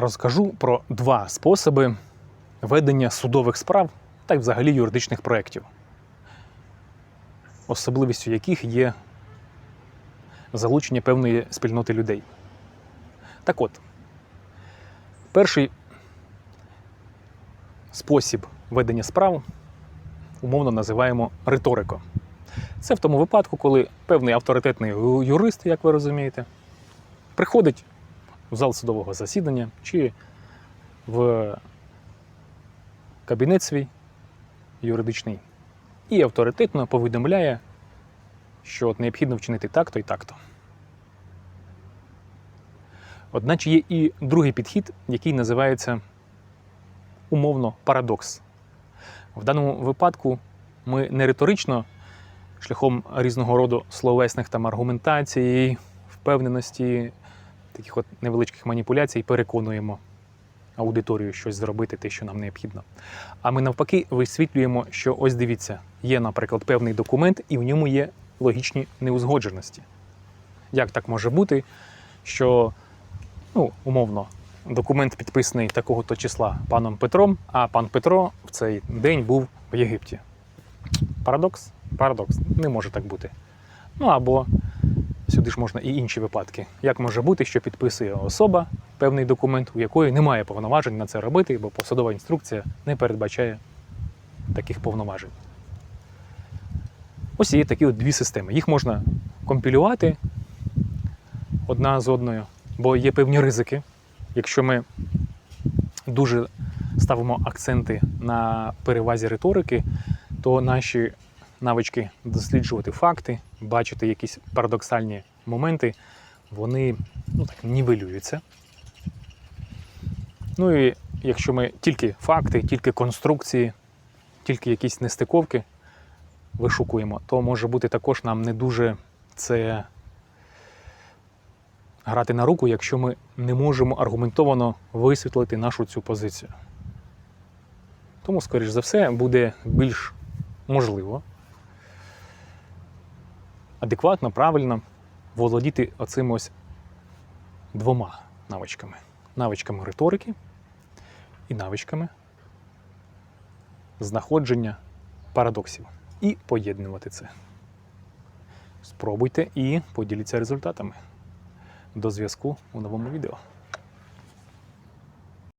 розкажу про два способи ведення судових справ та й взагалі юридичних проєктів, особливістю яких є залучення певної спільноти людей. Так от, перший спосіб ведення справ умовно називаємо риторико. Це в тому випадку, коли певний авторитетний юрист, як ви розумієте, приходить в зал судового засідання чи в кабінет свій юридичний і авторитетно повідомляє, що от необхідно вчинити так-то і так-то. Одначе є і другий підхід, який називається умовно парадокс. В даному випадку ми не риторично, шляхом різного роду словесних там аргументацій, впевненості, таких от невеличких маніпуляцій переконуємо аудиторію щось зробити, те, що нам необхідно. А ми навпаки висвітлюємо, що ось дивіться, є, наприклад, певний документ, і в ньому є логічні неузгодженості. Як так може бути, що, ну, умовно, документ підписаний такого-то числа паном Петром, а пан Петро в цей день був в Єгипті. Парадокс? Парадокс. Не може так бути. Ну або сюди ж можна і інші випадки. Як може бути, що підписує особа певний документ, у якої немає повноважень на це робити, бо посадова інструкція не передбачає таких повноважень. Ось є такі от дві системи. Їх можна компілювати одна з одною, бо є певні ризики. Якщо ми дуже ставимо акценти на перевазі риторики, то наші навички досліджувати факти, бачити якісь парадоксальні моменти, вони ну, так, нівелюються. Ну і якщо ми тільки факти, тільки конструкції, тільки якісь нестиковки вишукуємо, то може бути також нам не дуже це грати на руку, якщо ми не можемо аргументовано висвітлити нашу цю позицію. Тому, скоріш за все, буде більш можливо адекватно, правильно володіти оцими ось двома навичками: навичками риторики і навичками знаходження парадоксів. І поєднувати це. Спробуйте і поділіться результатами. До зв'язку у новому відео.